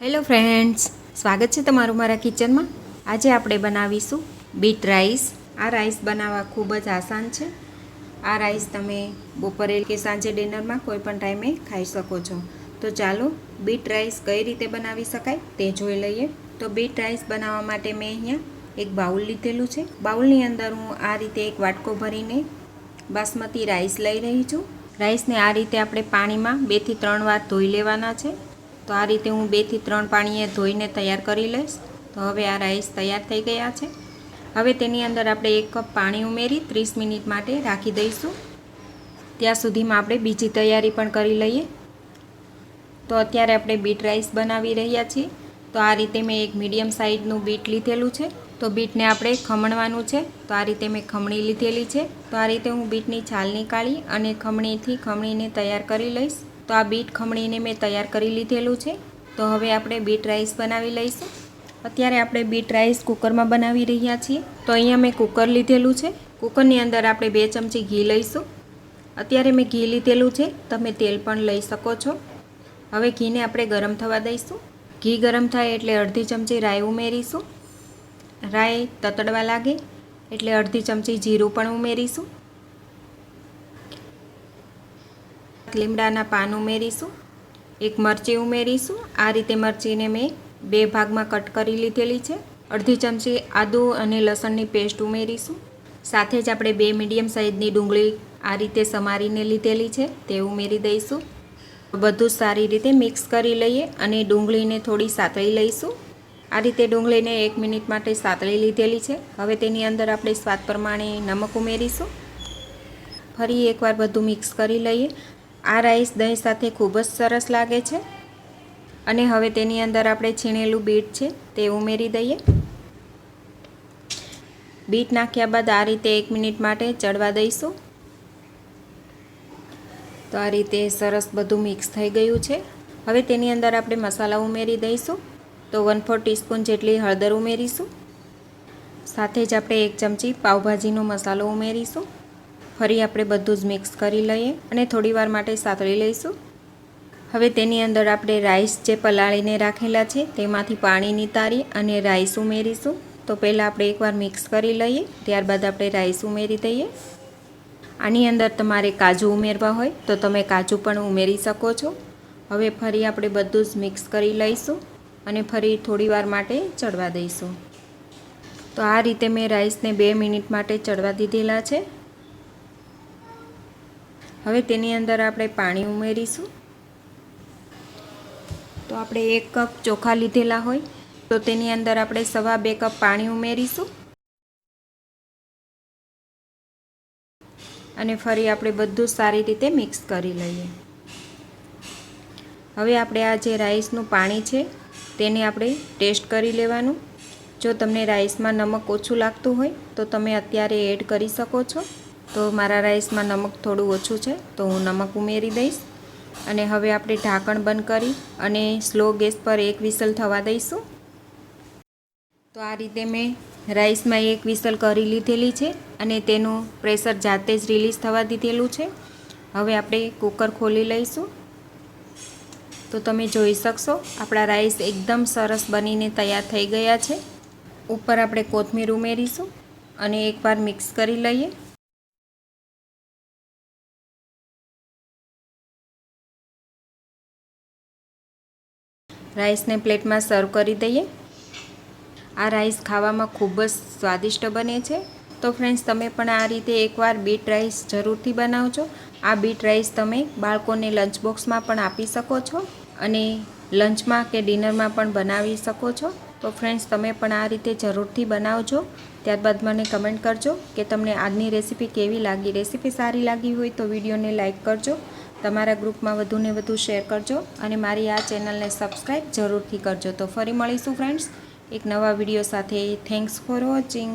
Hello friends સ્વાગત છે તમારું મારા કિચનમાં. આજે આપણે બનાવીશું બીટ રાઈસ આ રાઈસ બનાવવા ખૂબ જ આસાન છે. આ રાઈસ તમે બપોરે કે સાંજે ડિનરમાં કોઈ પણ ટાઈમે ખાઈ શકો છો. તો ચાલો બીટ રાઈસ કઈ રીતે બનાવી શકાય તે જોઈ લઈએ. તો બીટ રાઈસ બનાવવા માટે મેં અહીંયા એક બાઉલ લીધેલું છે. બાઉલની અંદર હું આ રીતે એક વાટકો ભરીને બાસમતી રાઈસ લઈ રહી છું. રાઈસને આ રીતે આપણે પાણીમાં બેથી ત્રણ વાર ધોઈ લેવાના છે. તો આ રીતે હું બેથી ત્રણ પાણીએ ધોઈને તૈયાર કરી લઈશ. તો હવે આ રાઈસ તૈયાર થઈ ગયા છે. હવે તેની અંદર આપણે એક કપ પાણી ઉમેરી ત્રીસ મિનિટ માટે રાખી દઈશું. ત્યાં સુધીમાં આપણે બીજી તૈયારી પણ કરી લઈએ. તો અત્યારે આપણે બીટ રાઈસ બનાવી રહ્યા છીએ. તો આ રીતે મેં એક મીડિયમ સાઇઝનું બીટ લીધેલું છે. તો બીટને આપણે ખમણવાનું છે. તો આ રીતે મેં ખમણી લીધેલી છે. તો આ રીતે હું બીટની છાલ નીકાળી અને ખમણીથી ખમણીને તૈયાર કરી લઈશ. તો આ બીટ ખમણીને મેં તૈયાર કરી લીધેલું છે. તો હવે આપણે બીટ રાઈસ બનાવી લઈશું. અત્યારે આપણે બીટ રાઈસ કુકરમાં બનાવી રહ્યા છીએ. તો અહીંયા મેં કુકર લીધેલું છે. કુકરની અંદર આપણે બે ચમચી ઘી લઈશું. અત્યારે મેં ઘી લીધેલું છે. તમે તેલ પણ લઈ શકો છો. હવે ઘીને આપણે ગરમ થવા દઈશું. ઘી ગરમ થાય એટલે અડધી ચમચી રાઈ ઉમેરીશું. રાઈ તતડવા લાગે એટલે અડધી ચમચી જીરું પણ ઉમેરીશું. લીમડાના પાન ઉમેરીશું, એક મરચી ઉમેરીશું. આ રીતે મરચીને મેં બે ભાગમાં કટ કરી લીધેલી છે. અડધી ચમચી આદુ અને લસણની પેસ્ટ ઉમેરીશું. સાથે જ આપણે બે મીડિયમ સાઇઝની ડુંગળી આ રીતે સમારીને લીધેલી છે, તે ઉમેરી દઈશું. બધું સારી રીતે મિક્સ કરી લઈએ અને ડુંગળીને થોડી સાતળી લઈશું. આ રીતે ડુંગળીને એક મિનિટ માટે સાતળી લીધેલી છે. હવે તેની અંદર આપણે સ્વાદ પ્રમાણે નમક ઉમેરીશું. ફરી એકવાર બધું મિક્સ કરી લઈએ. આ રાઈસ દહીં સાથે ખૂબ જ સરસ લાગે છે. અને હવે તેની અંદર આપણે છીણેલું બીટ છે તે ઉમેરી દઈએ. બીટ નાખ્યા બાદ આ રીતે એક મિનિટ માટે ચડવા દઈશું. તો આ રીતે સરસ બધું મિક્સ થઈ ગયું છે. હવે તેની અંદર આપણે મસાલા ઉમેરી દઈશું. તો વન ફોર ટીસ્પૂન જેટલી હળદર ઉમેરીશું. સાથે જ આપણે એક ચમચી પાવભાજીનો મસાલો ઉમેરીશું. ફરી આપણે બધું જ મિક્સ કરી લઈએ અને થોડીવાર માટે સાતળી લઈશું. હવે તેની અંદર આપણે રાઈસ જે પલાળીને રાખેલા છે, તેમાંથી પાણી નિતારી અને રાઈસ ઉમેરીશું. તો પહેલાં આપણે એકવાર મિક્સ કરી લઈએ, ત્યારબાદ આપણે રાઈસ ઉમેરી દઈએ. આની અંદર તમારે કાજુ ઉમેરવા હોય તો તમે કાજુ પણ ઉમેરી શકો છો. હવે ફરી આપણે બધું જ મિક્સ કરી લઈશું અને ફરી થોડીવાર માટે ચડવા દઈશું. તો આ રીતે મેં રાઈસને બે મિનિટ માટે ચડવા દીધેલા છે. હવે તેની અંદર આપણે પાણી ઉમેરીશું. તો આપણે એક કપ ચોખા લીધેલા હોય, તો તેની અંદર આપણે સવા બે કપ પાણી ઉમેરીશું. અને ફરી આપણે બધું સારી રીતે મિક્સ કરી લઈએ. હવે આપણે આ જે રાઈસનું પાણી છે, તેને આપણે ટેસ્ટ કરી લેવાનું. જો તમને રાઈસમાં નમક ઓછું લાગતું હોય, તો તમે અત્યારે એડ કરી શકો છો. તો મારા રાઈસમાં નમક થોડું ઓછું છે, તો હું નમક ઉમેરી દઈશ. અને હવે આપણે ઢાંકણ બંધ કરી અને સ્લો ગેસ પર એક વિસલ થવા દઈશું. તો આ રીતે મેં રાઈસમાં એક વિસલ કરી લીધેલી છે અને તેનું પ્રેશર જાતે જ રિલીઝ થવા દીધેલું છે. હવે આપણે કુકર ખોલી લઈશું. તો તમે જોઈ શકશો, આપણા રાઈસ એકદમ સરસ બનીને તૈયાર થઈ ગયા છે. ઉપર આપણે કોથમીર ઉમેરીશું અને એકવાર મિક્સ કરી લઈએ. રાઈસને પ્લેટમાં સર્વ કરી દઈએ. આ રાઈસ ખાવામાં ખૂબ જ સ્વાદિષ્ટ બને છે. તો ફ્રેન્ડ્સ, તમે પણ આ રીતે એકવાર બીટ રાઈસ જરૂરથી બનાવજો. આ બીટ રાઈસ તમે બાળકોને લંચ બોક્સમાં પણ આપી શકો છો અને લંચમાં કે ડિનરમાં પણ બનાવી શકો છો. તો ફ્રેન્ડ્સ, તમે પણ આ રીતે જરૂરથી બનાવજો. ત્યારબાદ મને કમેન્ટ કરજો કે તમને આજની રેસીપી કેવી લાગી. રેસીપી સારી લાગી હોય તો વિડીયોને લાઇક કરજો. તમારા ગ્રુપમાં વધુને વધુ શેર કરજો અને મારી આ ચેનલને સબસ્ક્રાઈબ જરૂરથી કરજો. તો ફરી મળીશું ફ્રેન્ડ્સ એક નવા વીડિયો સાથે. Thanks for watching